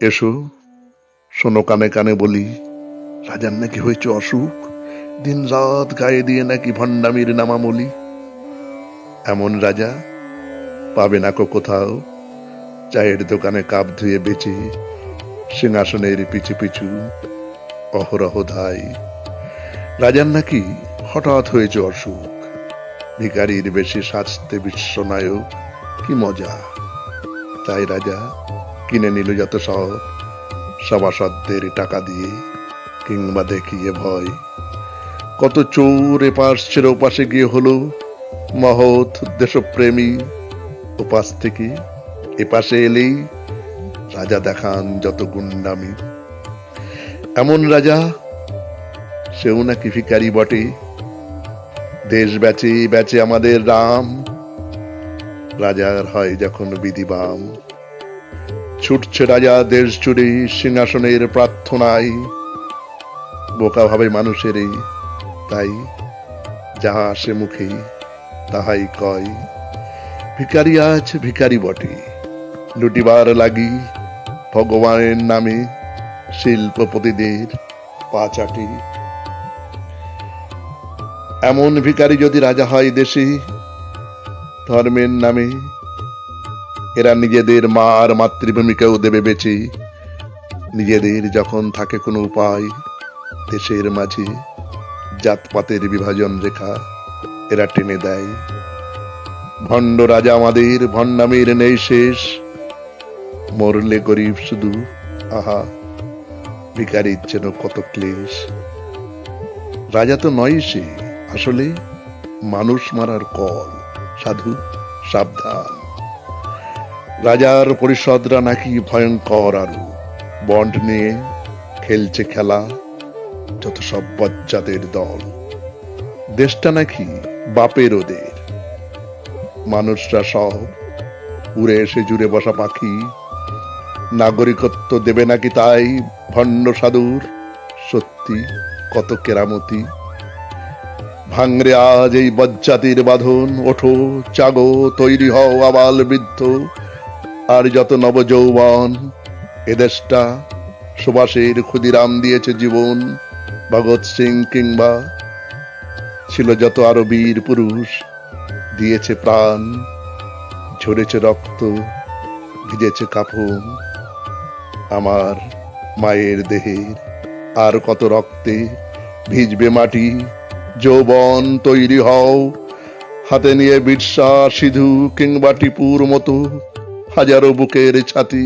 এসো, শোনো, কানে কানে বলি, রাজার নাকি হয়েছে অসুখ? দিন রাত গায়ে দিয়ে নাকি ভণ্ডামির নামামলি। এমন রাজা পাবে না কো কোথাও? চায়ের দোকানে কাপ ধুয়ে বেচে, সিংহাসনের পিছু পিছু অহরহ ধাই রাজার নাকি হঠাৎ হয়েছে অসুখ? ভিকারির বেশি সাজতে বিশ্বনায়ক কি মজা। তাই রাজা কিনে নিল যত সব। সভাসদদের টাকা দিয়ে কিংবা দেখিয়ে ভয়। কত চোর এপাশ ছেড়ে ওপাশে গিয়ে হলো মহৎ দেশপ্রেমী। ওপাশ থেকে এপাশে এলেই রাজা দেখান যত গুন্ডামি। এমন রাজা সেও নাকি ভিকারি বটে। দেশ বেচে বেচে আমাদের রাম। রাজার হয় যখন বিধিবাম। ছুটছে রাজা দেশ জুড়ে সিংহাসনের প্রার্থনায়। বোকা ভাবে মানুষের এই তাই যাহা আসে মুখে, তাহাই কয়। ভিকারি আজ ভিকারি বটে, লুটিবার লাগি ভগবানের নামে শিল্পপতিদের পা চাটি এমন ভিকারি যদি রাজা হয় দেশে, ধর্মের নামে এরা নিজেদের মা আর মাতৃভূমিকেও দেবে বেঁচে। নিজেদের যখন থাকে কোনো উপায়, দেশের মাঝে জাতপাতের বিভাজন রেখা এরা টেনে দেয়। ভণ্ড রাজা আমাদের ভণ্ডামির নেই শেষ। মরলে গরিব শুধু, আহা ভিকারির যেন কত ক্লেশ। রাজা তো নয় সে, আসলে মানুষ মারার কল, সাধু সাবধান। রাজার পরিষদরা নাকি ভয়ঙ্কর আরও। বন্ড নিয়ে খেলছে খেলা, যত সব বজ্জাদের দল। দেশটা নাকি বাপের ওদের। মানুষরা সব উড়ে এসে জুড়ে বসা পাখি। নাগরিকত্ব দেবে নাকি তাই ভণ্ড সাধুর? সত্যি কত কেরামতি। ভাঙরে আজ এই বজ্জাতির বাঁধন, ওঠো, চাগো, তৈরি হও আবাল বৃদ্ধ। আর যত নবযৌবন এদেশটা সুভাষের ক্ষুদিরাম দিয়েছে জীবন, ভগৎ সিং কিংবা ছিল যত আরও বীর পুরুষ, দিয়েছে প্রাণ, ঝরেছে রক্ত, ভিজেছে কাফন। আমার মায়ের দেহের আর কত রক্তে ভিজবে মাটি, যৌবন তৈরি হও, হাতে নিয়ে বিরসা সিধু কিংবা টিপুর মতো। হাজারো বুকের ছাতি।